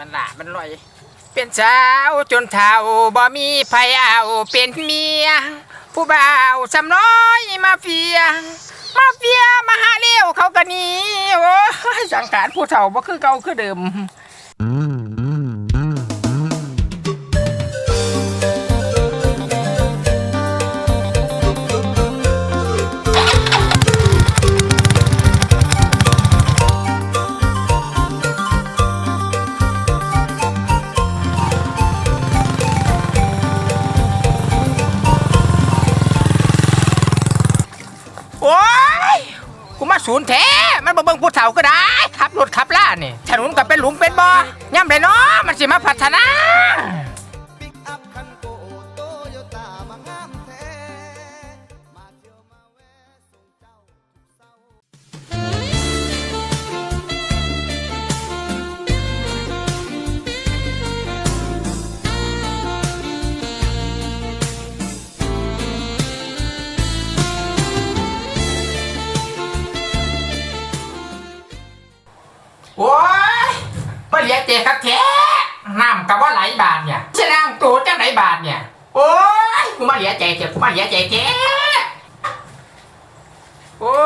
มันหลามันลอย เป็นสาวจนเท่าบ่มีไผเอาเป็นเมีย ผู้บ่าวสำน้อยมาเฟีย มาเฟียมาหาเลี้ยวเขาก็หนีโอ้ยสังขารผู้เฒ่าบ่คือเก่าคือเดิม กูมาศูนย์แท้ มันบ่เบิ่งผู้เฒ่าก็ได้ขับรถขับล่านี่ถนนก็เป็นหลุมเป็นบ่ย่ำเลยเนาะมันสิมาพัฒนา มาเหลียเจครับแท้น้ำกับว่าไหลบาทเนี่ยชะนางตูดจังไหนบาทเนี่ย โอ้ยกูมาเหลียใจเจกูมาเหลียใจเจโอ้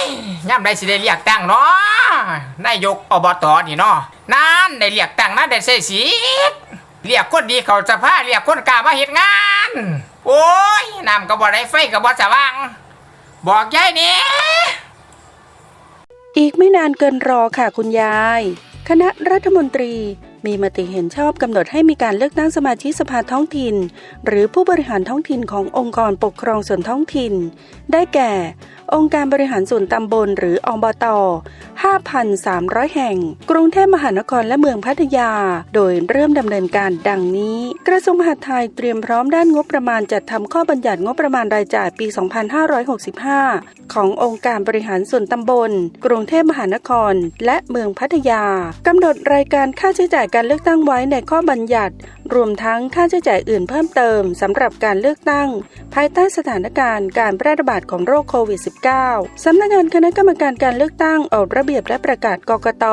ยย่ำได้สิได้เรียกตั้งเนาะนายกอบตนี่เนาะนั่นได้เรียกตั้งนั่นได้ใส่สีเรียกคนดีเขาสภาเรียกคนกล้ามาเฮ็ดงาน โอ้ยน้ำกับบ่ได้ไฟกับบ่สว่าง บอกยายเนี่ยอีกไม่นานเกินรอค่ะคุณยาย คณะรัฐมนตรี มีมติเห็นชอบกำหนดให้มีการเลือกตั้งสมาชิกสภาท้องถิ่น หรือผู้บริหารท้องถิ่นขององค์กรปกครองส่วนท้องถิ่น ได้แก่ องค์การบริหารส่วนตำบลหรืออบต 5,300 แห่ง กรุงเทพมหานครและเมืองพัทยา โดยเริ่มดำเนินการดังนี้ กระทรวงมหาดไทยเตรียมพร้อมด้านงบประมาณจัดทำข้อบัญญัติงบประมาณรายจ่ายปี 2565 ขององค์การบริหารส่วนตำบล กรุงเทพมหานคร และเมืองพัทยากำหนดรายการค่าใช้จ่ายการเลือกตั้งไว้ในข้อบัญญัติ รวมทั้งค่าใช้จ่ายอื่นเพิ่มเติมสำหรับการเลือกตั้ง ภายใต้สถานการณ์การแพร่ระบาดของโรคโควิด -19 สำนักงานคณะกรรมการการเลือกตั้งออกระเบียบและประกาศกกต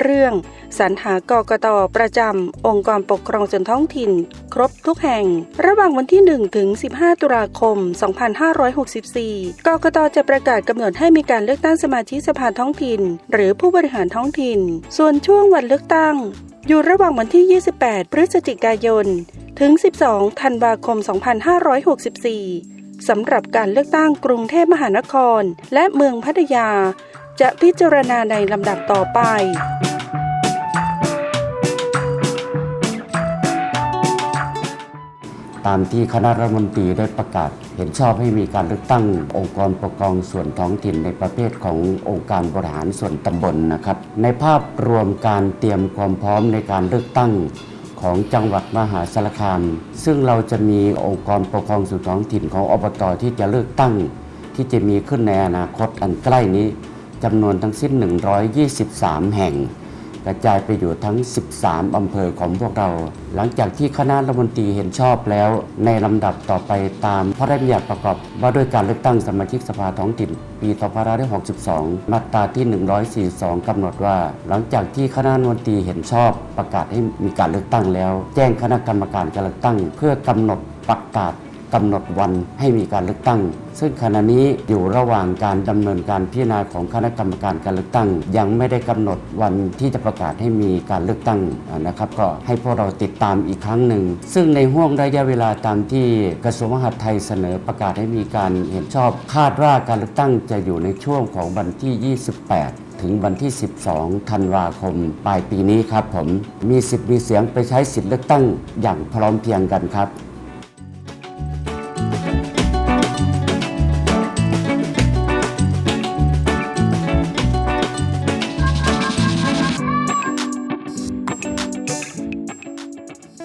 เรื่องสรรหากกตประจำองค์กรปกครองส่วนท้องถิ่น ครบทุกแห่ง ระหว่างวันที่ 1 ถึง 15 ตุลาคม 2564 กกตจะประกาศกำหนดให้มีการเลือกตั้งสมาชิกสภาท้องถิ่น หรือผู้บริหารท้องถิ่น ส่วนช่วงวันเลือกตั้งอยู่ระหว่างวันที่ 28 พฤศจิกายน ถึง 12 ธันวาคม 2564 สำหรับการเลือกตั้งกรุงเทพมหานคร และเมืองพัทยา จะพิจารณาในลำดับต่อไป ตามที่คณะรัฐมนตรีได้ประกาศ เห็นชอบให้มีการเลือกตั้งองค์กรปกครองส่วนท้องถิ่นในประเภทขององค์การบริหารส่วนตำบลนะครับ ในภาพรวมการเตรียมความพร้อมในการเลือกตั้งของจังหวัดมหาสารคาม ซึ่งเราจะมีองค์กรปกครองส่วนท้องถิ่นของอบตที่จะเลือกตั้ง ที่จะมีขึ้นในอนาคตอันใกล้นี้จำนวนทั้งสิ้น 123 แห่ง ระจายไปอยู่ทั้ง 13 อำเภอของพวกเรา หลังจากที่คณะรัฐมนตรีเห็นชอบแล้ว ในลำดับต่อไปตามพระราชบัญญัติประกอบ ว่าด้วยการเลือกตั้งสมาชิกสภาท้องถิ่น ปี2562 มาตราที่ 142 กำหนดว่า หลังจากที่คณะรัฐมนตรีเห็นชอบประกาศให้มีการเลือกตั้งแล้ว แจ้งคณะกรรมการการเลือกตั้ง เพื่อกำหนดประกาศ กำหนดวันให้มีการเลือกตั้ง ซึ่งขณะนี้อยู่ระหว่างการดำเนินการพิจารณาของคณะกรรมการการเลือกตั้ง ยังไม่ได้กำหนดวันที่จะประกาศให้มีการเลือกตั้งนะครับก็ให้พวกเราติดตามอีกครั้งหนึ่ง ซึ่งในห่วงระยะเวลาตามที่กระทรวงมหาดไทยเสนอประกาศให้มีการเห็นชอบ คาดว่าการเลือกตั้งจะอยู่ในช่วงของวันที่ 28ถึงวันที่ 12 ธันวาคม ปลายปีนี้ครับผม มีสิทธิ์มีเสียงไปใช้สิทธิ์เลือกตั้งอย่างพร้อมเพียงกันครับ